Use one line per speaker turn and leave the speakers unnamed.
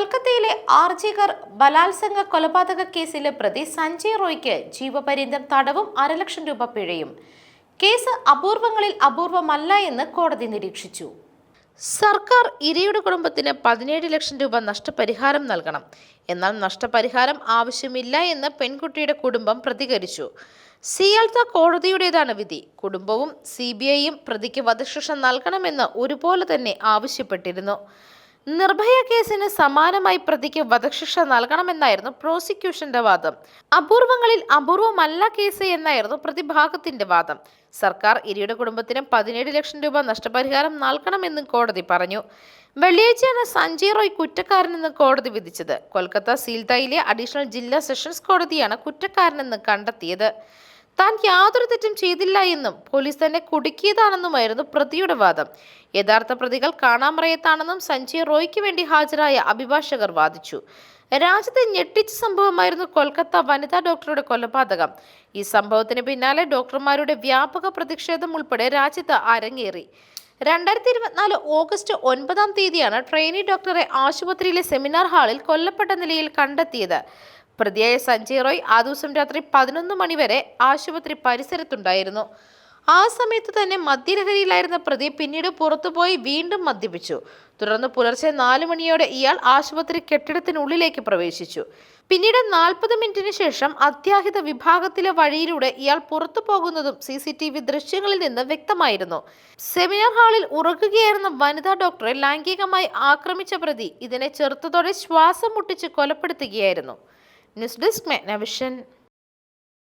കൊൽക്കത്തയിലെ ആർജികർ ബലാത്സംഗ കൊലപാതക കേസിലെ പ്രതി സഞ്ജയ് റോയ്ക്ക് ജീവപര്യന്തം തടവും അരലക്ഷം രൂപ പിഴയും. കേസ് അപൂർവങ്ങളിൽ അപൂർവമല്ല എന്ന് കോടതി നിരീക്ഷിച്ചു. സർക്കാർ ഇരയുടെ കുടുംബത്തിന് പതിനേഴ് ലക്ഷം രൂപ നഷ്ടപരിഹാരം നൽകണം. എന്നാൽ നഷ്ടപരിഹാരം ആവശ്യമില്ല എന്ന് പെൺകുട്ടിയുടെ കുടുംബം പ്രതികരിച്ചു. സിയാൽത്ത കോടതിയുടേതാണ് വിധി. കുടുംബവും സി ബി ഐയും പ്രതിക്ക് വധശിക്ഷ നൽകണമെന്ന് ഒരുപോലെ തന്നെ ആവശ്യപ്പെട്ടിരുന്നു. നിർഭയ കേസിന് സമാനമായി പ്രതിക്ക് വധശിക്ഷ നൽകണമെന്നായിരുന്നു പ്രോസിക്യൂഷന്റെ വാദം. അപൂർവങ്ങളിൽ അപൂർവമല്ല കേസ് എന്നായിരുന്നു പ്രതിഭാഗത്തിന്റെ വാദം. സർക്കാർ ഇരിയുടെ കുടുംബത്തിന് പതിനേഴ് ലക്ഷം രൂപ നഷ്ടപരിഹാരം നൽകണമെന്നും കോടതി പറഞ്ഞു. വെള്ളിയാഴ്ചയാണ് സഞ്ജയ് റോയ് കുറ്റക്കാരനെന്ന് കോടതി വിധിച്ചത്. കൊൽക്കത്ത സീൽതായിലെ അഡീഷണൽ ജില്ലാ സെഷൻസ് കോടതിയാണ് കുറ്റക്കാരനെന്ന് കണ്ടെത്തിയത്. താൻ യാതൊരു തെറ്റും ചെയ്തില്ല എന്നും പോലീസ് തന്നെ കുടുക്കിയതാണെന്നുമായിരുന്നു പ്രതിയുടെ വാദം. യഥാർത്ഥ പ്രതികൾ കാണാമറയത്താണെന്നും സഞ്ജയ് റോയ്ക്ക് വേണ്ടി ഹാജരായ അഭിഭാഷകർ വാദിച്ചു. രാജ്യത്തെ ഞെട്ടിച്ച സംഭവമായിരുന്നു കൊൽക്കത്ത വനിതാ ഡോക്ടറുടെ കൊലപാതകം. ഈ സംഭവത്തിന് പിന്നാലെ ഡോക്ടർമാരുടെ വ്യാപക പ്രതിഷേധം ഉൾപ്പെടെ രാജ്യത്ത് അരങ്ങേറി. രണ്ടായിരത്തി ഇരുപത്തിനാല് ഓഗസ്റ്റ് ഒൻപതാം തീയതിയാണ് ട്രെയിനി ഡോക്ടറെ ആശുപത്രിയിലെ സെമിനാർ ഹാളിൽ കൊല്ലപ്പെട്ട നിലയിൽ കണ്ടെത്തിയത്. പ്രതിയായ സഞ്ജയ് റോയ് ആ ദിവസം രാത്രി പതിനൊന്ന് മണിവരെ ആശുപത്രി പരിസരത്തുണ്ടായിരുന്നു. ആ സമയത്ത് തന്നെ മദ്യലഹരിയിലായിരുന്ന പ്രതി പിന്നീട് പുറത്തുപോയി വീണ്ടും മദ്യപിച്ചു. തുടർന്ന് പുലർച്ചെ നാല് മണിയോടെ ഇയാൾ ആശുപത്രി കെട്ടിടത്തിനുള്ളിലേക്ക് പ്രവേശിച്ചു. പിന്നീട് നാൽപ്പത് മിനിറ്റിന് ശേഷം അത്യാഹിത വിഭാഗത്തിലെ വഴിയിലൂടെ ഇയാൾ പുറത്തു പോകുന്നതും സി സി ടി വി ദൃശ്യങ്ങളിൽ നിന്ന് വ്യക്തമായിരുന്നു. സെമിനാർ ഹാളിൽ ഉറക്കുകയായിരുന്ന വനിതാ ഡോക്ടറെ ലൈംഗികമായി ആക്രമിച്ച പ്രതി ഇതിനെ ചെറുത്തതോടെ ശ്വാസം മുട്ടിച്ച് കൊലപ്പെടുത്തുകയായിരുന്നു. News desk മെഗ്നവിഷൻ